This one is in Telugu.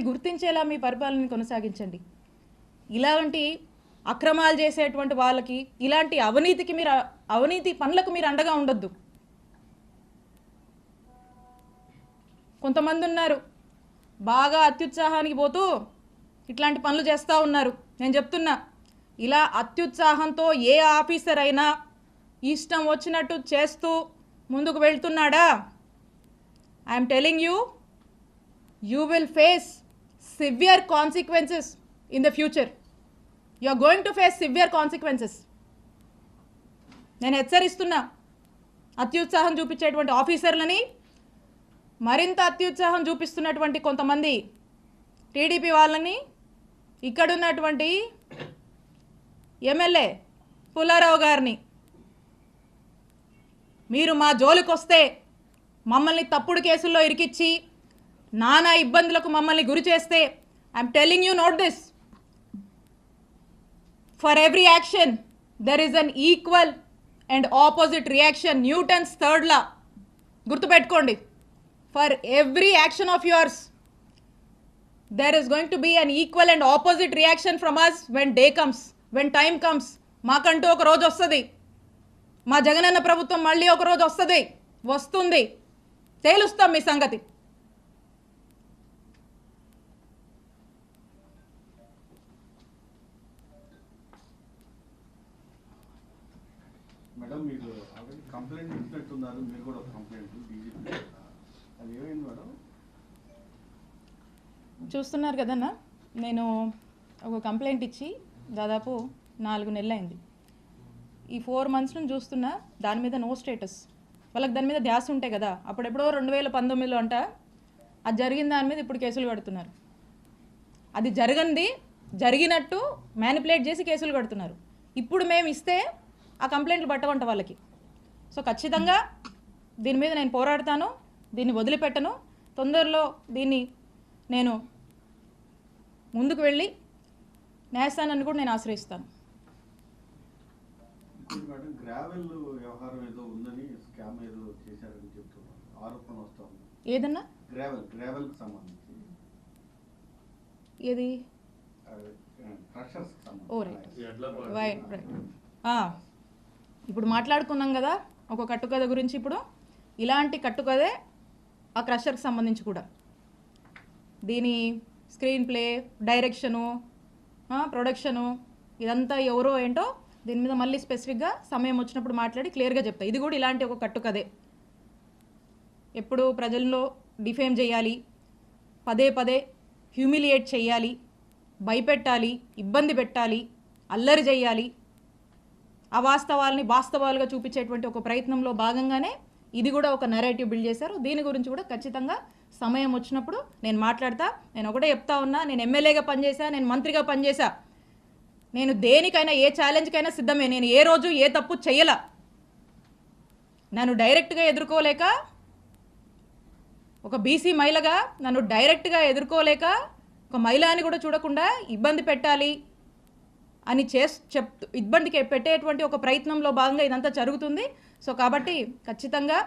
ప్రజల్ని గుర్తించేలా మీ పరిపాలనని కొనసాగించండి. ఇలాంటి అక్రమాలు చేసేటువంటి వాళ్ళకి ఇలాంటి అవినీతికి మీరు అవినీతి పనులకు మీరు అండగా ఉండొద్దు. కొంతమంది ఉన్నారు బాగా అత్యుత్సాహానికి పోతూ ఇట్లాంటి పనులు చేస్తూ ఉన్నారు. నేను చెప్తున్నా ఇలా అత్యుత్సాహంతో ఏ ఆఫీసర్ అయినా ఇష్టం వచ్చినట్టు చేస్తూ ముందుకు వెళ్తున్నాడా? I'm telling you you will face severe consequences in the future you are going to face severe consequences నేను హెచ్చరిస్తున్నా అత్యుత్సాహం చూపించేటువంటి ఆఫీసర్లని మరింత అత్యుత్సాహం చూపిస్తున్నటువంటి కొంతమంది టీడీపీ వాళ్ళని ఇక్కడున్నటువంటి ఎమ్మెల్యే పుల్లారావు గారిని. మీరు మా జోలికొస్తే మమ్మల్ని తప్పుడు కేసుల్లో ఇరికిచ్చి నానా ఇబ్బందులకు మమ్మల్ని గురి చేస్తే I'm telling you note this for every action there is an equal and opposite reaction Newton's third law గుర్తుపెట్టుకోండి. For every action of yours there is going to be an equal and opposite reaction from us when day comes when time comes మాకంటూ ఒక రోజు వస్తుంది. మా జగనన్న ప్రభుత్వం మళ్ళీ ఒక రోజు వస్తుంది. వస్తుంది. తేలుస్తాం మీ సంగతి. మేడం మీరు ఆల్రెడీ కంప్లైంట్ ఇచ్చినట్టున్నారు. మీరు కూడా ఒక కంప్లైంట్ డీజీపీ అది ఏమైంది మేడం? చూస్తున్నారు కదన్నా నేను ఒక కంప్లైంట్ ఇచ్చి దాదాపు నాలుగు నెలలు అయింది ఈ ఫోర్ మంత్స్ నుంచి చూస్తున్నా దాని మీద నో స్టేటస్. వాళ్ళకి దాని మీద ధ్యాస ఉంటాయి కదా అప్పుడెప్పుడో రెండు వేల పంతొమ్మిదిలో అంట అది జరిగిన దాని మీద ఇప్పుడు కేసులు కడుతున్నారు. అది జరగంది జరిగినట్టు మ్యానిపులేట్ చేసి కేసులు కడుతున్నారు. ఇప్పుడు మేము ఇస్తే ఆ కంప్లైంట్లు పట్టవంట వాళ్ళకి. సో ఖచ్చితంగా దీని మీద నేను పోరాడతాను దీన్ని వదిలిపెట్టను. తొందరలో దీన్ని నేను ముందుకు వెళ్ళి న్యాయస్థానాన్ని కూడా నేను ఆశ్రయిస్తాను. ఏదన్నా? ఏది? Oh right. సంబంధించి రైట్ రైట్. ఆ, ఇప్పుడు మాట్లాడుకున్నాం కదా ఒక కట్టుకథ గురించి ఇప్పుడు. ఇలాంటి కట్టుకథే ఆ క్రషర్కి సంబంధించి కూడా. దీని స్క్రీన్ ప్లే డైరెక్షను ప్రొడక్షను ఇదంతా ఎవరో ఏంటో దీని మీద మళ్ళీ స్పెసిఫిక్గా సమయం వచ్చినప్పుడు మాట్లాడి క్లియర్గా చెప్తా. ఇది కూడా ఇలాంటి ఒక కట్టుకథే. ఎప్పుడు ప్రజల్లో డిఫేమ్ చేయాలి పదే పదే హ్యూమిలియేట్ చేయాలి భయపెట్టాలి ఇబ్బంది పెట్టాలి అల్లరి చేయాలి అవాస్తవాల్ని వాస్తవాలుగా చూపించేటువంటి ఒక ప్రయత్నంలో భాగంగానే ఇది కూడా ఒక నెరేటివ్ బిల్డ్ చేశారు. దీని గురించి కూడా ఖచ్చితంగా సమయం వచ్చినప్పుడు నేను మాట్లాడతా నేను ఒకటే చెప్తా ఉన్నా నేను ఎమ్మెల్యేగా పనిచేశా నేను మంత్రిగా పనిచేశా నేను దేనికైనా ఏ ఛాలెంజ్కైనా సిద్ధమే. నేను ఏ రోజు ఏ తప్పు చేయలా నన్ను డైరెక్ట్గా ఎదుర్కోలేక ఒక బీసీ మహిళగా నన్ను డైరెక్ట్గా ఎదుర్కోలేక ఒక మహిళ అని కూడా చూడకుండా ఇబ్బంది పెట్టాలి. అని చేస్ చెప్ ఇబ్బందికి పెట్టేటువంటి ఒక ప్రయత్నంలో భాగంగా ఇదంతా జరుగుతుంది. సో కాబట్టి ఖచ్చితంగా